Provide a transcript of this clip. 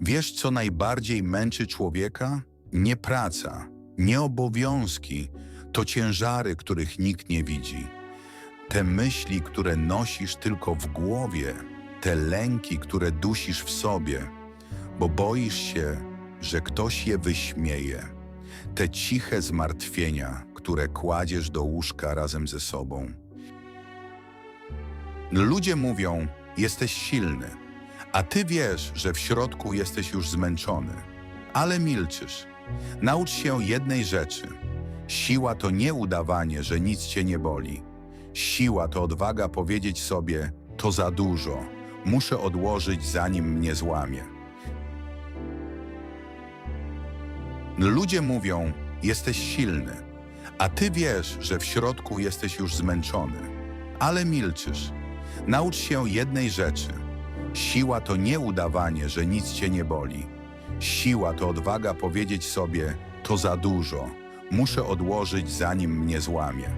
Wiesz, co najbardziej męczy człowieka? Nie praca, nie obowiązki, to ciężary, których nikt nie widzi. Te myśli, które nosisz tylko w głowie, te lęki, które dusisz w sobie, bo boisz się, że ktoś je wyśmieje. Te ciche zmartwienia, które kładziesz do łóżka razem ze sobą. Ludzie mówią, jesteś silny, a ty wiesz, że w środku jesteś już zmęczony, ale milczysz. Naucz się jednej rzeczy. Siła to nie udawanie, że nic cię nie boli. Siła to odwaga powiedzieć sobie, to za dużo, muszę odłożyć zanim mnie złamie. Ludzie mówią, jesteś silny, a ty wiesz, że w środku jesteś już zmęczony, ale milczysz. Naucz się jednej rzeczy. Siła to nie udawanie, że nic cię nie boli. Siła to odwaga powiedzieć sobie, to za dużo, muszę odłożyć zanim mnie złamie.